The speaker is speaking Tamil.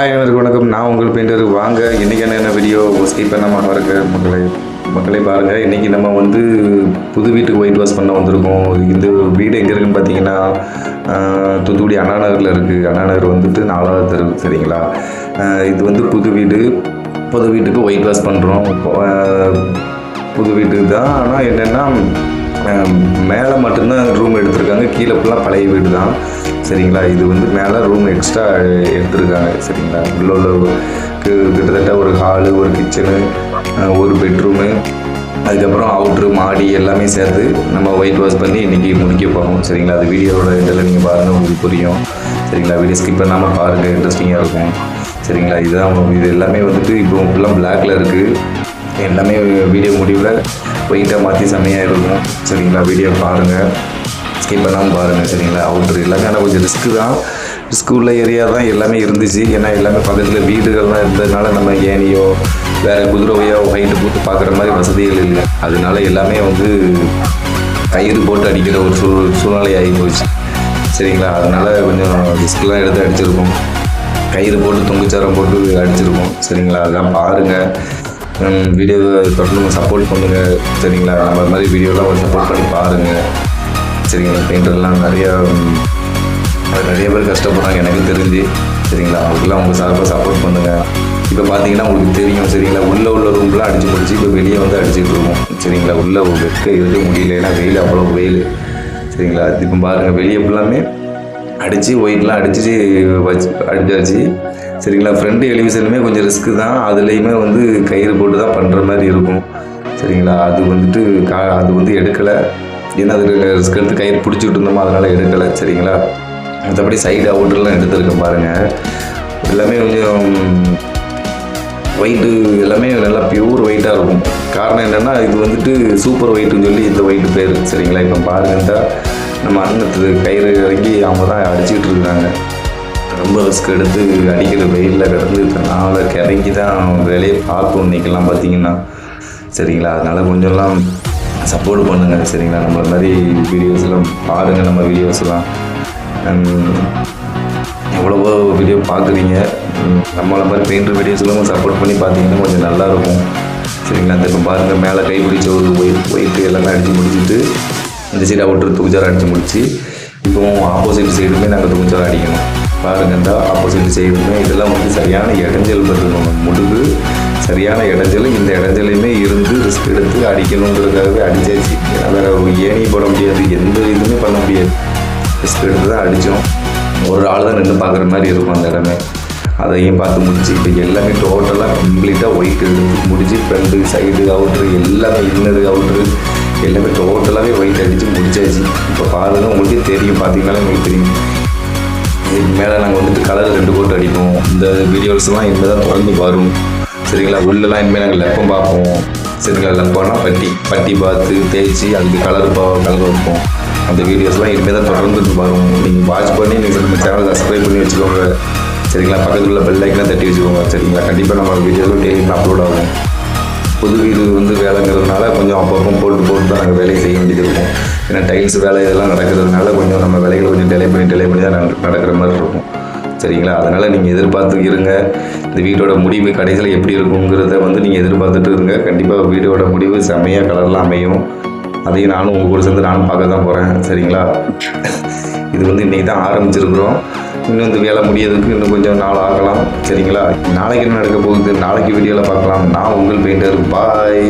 ஹாய் அனைவருக்கும் வணக்கம். நான் உங்கள் பெயிண்டர் வாங்க. இன்றைக்கி என்ன வீடியோ ஸ்கிப் பண்ணாமல் பாருங்க மக்களை மக்களை பாருங்கள் இன்றைக்கி நம்ம வந்து புது வீட்டுக்கு ஒயிட் வாஷ் பண்ண வந்திருக்கோம். இந்த வீடு எங்கே இருக்குன்னு பார்த்தீங்கன்னா தூத்துக்குடி அண்ணா நகரில் இருக்குது அண்ணா நகர் வந்துட்டு நாலாவது தெரு சரிங்களா? இது வந்து புது வீடு. புது வீட்டுக்கு ஒயிட் வாஷ் பண்ணுறோம் புது வீட்டுக்கு தான். ஆனால் என்னென்னா மேலே மட்டும்தான் ரூம் எடுத்திருக்காங்க. கீழே ஃபுல்லாக பழைய வீடு தான் சரிங்களா? இது வந்து மேலே ரூம் எக்ஸ்ட்ரா எடுத்திருக்காங்க. சரிங்களா? உள்ள உள்ள கிட்டத்தட்ட ஒரு ஹாலு ஒரு கிச்சனு ஒரு பெட்ரூமு அதுக்கப்புறம் அவுட்ரு மாடி எல்லாமே சேர்த்து நம்ம ஒயிட் வாஷ் பண்ணி இன்றைக்கி முடிக்க போகிறோம் சரிங்களா? அது வீடியோவோட இதில் நீங்கள் பாருங்கள் உங்களுக்கு புரியும். சரிங்களா? வீடியோ ஸ்கிப் பண்ணாமல் பாருங்கள் இன்ட்ரெஸ்டிங்காக இருக்கும். சரிங்களா? இதுதான் இது எல்லாமே வந்துட்டு இப்போ ஃபுல்லாக பிளாக்ல இருக்குது எல்லாமே வீடியோ முடிவில் ஒயிட்டாக மாற்றி செம்மையாக இருக்கும். சரிங்களா? வீடியோ பாருங்கள் ஸ்கிப் பண்ணாமல் பாருங்கள் சரிங்களா? அவுட்ரு எல்லாமே ஆனால் கொஞ்சம் ரிஸ்க்கு தான். ரிஸ்க் உள்ள ஏரியா தான் எல்லாமே இருந்துச்சு. ஏன்னா எல்லாமே பக்கத்தில் வீடுகள்லாம் இருந்ததுனால நம்ம ஏனியோ வேறு குதிரையோ ஹைட்டு போட்டு பார்க்குற மாதிரி வசதிகள் இல்லை. அதனால எல்லாமே வந்து கயிறு போட்டு அடிக்கிற ஒரு சூ சூழ்நிலை ஆகி போச்சு. சரிங்களா? அதனால கொஞ்சம் ரிஸ்க்லாம் எடுத்து அடிச்சிருக்கோம். கயிறு போட்டு தொங்குச்சாரம் போட்டு அடிச்சிருக்கோம். சரிங்களா? அதெல்லாம் பாருங்கள் வீடியோவை தொடர்ந்து சப்போர்ட் பண்ணுங்கள் சரிங்களா? நம்ம மாதிரி வீடியோலாம் கொஞ்சம் சப்போர்ட் பண்ணி பாருங்கள் சரிங்களா? பெயிண்டர்லாம் நிறையா நிறைய பேர் கஷ்டப்படுறாங்க எனக்கு தெரிஞ்சு. சரிங்களா? அவங்களுக்குலாம் அவங்க சார்பாக சப்போர்ட் பண்ணுங்கள் இப்போ பார்த்தீங்கன்னா உங்களுக்கு தெரியும் சரிங்களா? உள்ளே உள்ள ரூம்லாம் அடிச்சு பிடிச்சி இப்போ வெளியே வந்து அடிச்சுட்டு இருக்கோம். சரிங்களா? உள்ளே வெக்க இருக்க முடியல. ஏன்னா வெயில் அவ்வளோ வெயில். சரிங்களா? இப்போ பாருங்கள் வெளியே ஃபுல்லாமே அடித்து ஒயிட்லாம் அடித்து வச்சு அடிச்சாச்சு. சரிங்களா? ஃப்ரண்ட் எலிவேஷனுமே கொஞ்சம் ரிஸ்க்கு தான். அதுலேயுமே வந்து கயிறு போட்டு தான் பண்ணுற மாதிரி இருக்கும். சரிங்களா? அது வந்துட்டு கா அது வந்து எடுக்கலை. ஏன்னா அது ரிஸ்க் எடுத்து கயிறு பிடிச்சிட்டு இருந்தோமோ அதனால் எடுக்கலை. சரிங்களா? மற்றபடி சைடு அவுட்டர்லாம் எடுத்துருக்கேன் பாருங்கள் எல்லாமே கொஞ்சம் ஒயிட்டு எல்லாமே நல்லா பியூர் ஒயிட்டாக இருக்கும். காரணம் என்னென்னா இது வந்துட்டு சூப்பர் ஒயிட்டுன்னு சொல்லி இந்த ஒயிட்டு பேர். சரிங்களா? இப்போ பாருங்கன்ட்டா நம்ம அண்ணத்து கயிறு இறங்கி அவங்க தான் அடிச்சுக்கிட்டு இருக்காங்க. ரொம்ப ரிஸ்க் எடுத்து அடிக்கிற வெயிலில் கிடந்து நாளை கிறங்கி தான் வேலையை பார்க்கும் இன்றைக்கெல்லாம் பார்த்தீங்கன்னா. சரிங்களா? அதனால் கொஞ்சம்லாம் சப்போர்ட் பண்ணுங்கள் சரிங்களா? நம்மள மாதிரி வீடியோஸ்லாம் பாருங்கள் நம்ம வீடியோஸ்லாம் எவ்வளவோ வீடியோ பார்க்குறீங்க. நம்மளை மாதிரி பெயிண்டர் வீடியோஸ்லாம் சப்போர்ட் பண்ணி பார்த்தீங்கன்னா கொஞ்சம் நல்லாயிருக்கும். சரிங்களா? அந்த இப்போ பாருங்கள் மேலே கை பிடிச்ச ஒரு ஒயிட் ஒயிட்டு எல்லாமே அடித்து முடிச்சுட்டு இந்த சைடு அவுட்ரு துகுச்சாரம் அடித்து முடிச்சு இப்போ ஆப்போசிட் சைடுமே நாங்கள் துகுச்சாரம் அடிக்கணும். பாருங்கண்டா ஆப்போசிட் செய்யணுமே இதெல்லாம் வந்து சரியான இடைஞ்சல் பண்ணணும் முடிவு சரியான இடைஞ்சலும் இந்த இடைஞ்சலையுமே இருந்து ரிஸ்க் எடுத்து அடிக்கணுங்கிறதுக்காகவே அடிச்சாச்சு. வேறு ஏணி போட முடியாது எந்த இதுவுமே பண்ண முடியாது. ரிஸ்க் எடுத்து தான் அடித்தோம் ஒரு ஆள் தான் நின்று பார்க்குற மாதிரி இருக்கும் அந்த இடமே. அதையும் பார்த்து முடிச்சு இப்போ எல்லாமே டோட்டலாக கம்ப்ளீட்டாக ஒயிட் எடுத்து முடிச்சு ஃப்ரண்ட்டு சைடு அவுட்ரு எல்லாமே இன்னரு அவுட்ரு எல்லாமே டோட்டலாகவே ஒயிட் அடித்து முடிச்சாச்சு. இப்போ பாருங்கள் உங்களுக்கே தெரியும். பார்த்தீங்கன்னாலே உங்களுக்கு தெரியும். இதுக்கு மேலே நாங்கள் வந்துட்டு கலர் ரெண்டு கோட் அடிப்போம். இந்த வீடியோஸ்லாம் இனிமேல் தான் தொடர்ந்து வரும். சரிங்களா? உள்ளெல்லாம் இனிமேல் நாங்கள் லெப்பம் பார்ப்போம். சரிங்களா? லெப்பம்னா பட்டி. பட்டி பார்த்து தேய்ச்சி அதுக்கு கலர் பா கலர் வைப்போம். அந்த வீடியோஸ்லாம் இனிமேல் தான் தொடர்ந்து வரும். நீங்கள் வாட்ச் பண்ணி நீங்கள் நம்ம சேனல் சப்ஸ்கிரைப் பண்ணி வச்சுக்கோங்க. சரிங்களா? பக்கத்தில் உள்ள பெல் ஐக்கனை தட்டி வச்சுக்கோங்க. சரிங்களா? கண்டிப்பாக நம்ம வீடியோஸும் டெய்லி அப்லோட் ஆகும். புது வீடு வந்து வேலைங்கிறதுனால கொஞ்சம் அப்பப்போ போட்டு போட்டு தான் நாங்கள் வேலையை செய்ய வேண்டியது ஏன்னா டைல்ஸ் வேலை இதெல்லாம் நடக்கிறதுனால கொஞ்சம் நம்ம வேலைகளை கொஞ்சம் டிலே பண்ணி டிலே பண்ணி தான் நடக்கிற மாதிரி இருக்கும். சரிங்களா? அதனால் நீங்கள் எதிர்பார்த்து இருங்க. இந்த வீட்டோட முடிவு கடைசியில் எப்படி இருக்குங்கிறத வந்து நீங்கள் எதிர்பார்த்துட்டு இருங்க. கண்டிப்பாக வீடோட முடிவு செம்மையாக கலரெலாம் அமையும். அதையும் நானும் உங்கள் கூட சேர்ந்து நானும் பார்க்க தான் போகிறேன் சரிங்களா? இது வந்து இன்றைக்கி தான் ஆரம்பிச்சிருக்கிறோம். இன்னும் இந்த வேலை முடியறதுக்கு இன்னும் கொஞ்சம் நாள் ஆகலாம். சரிங்களா? நாளைக்கு என்ன நடக்க போகுது? நாளைக்கு வீடியோவில் பார்க்கலாம். நான் உங்கள் பெயிண்டர் பாய்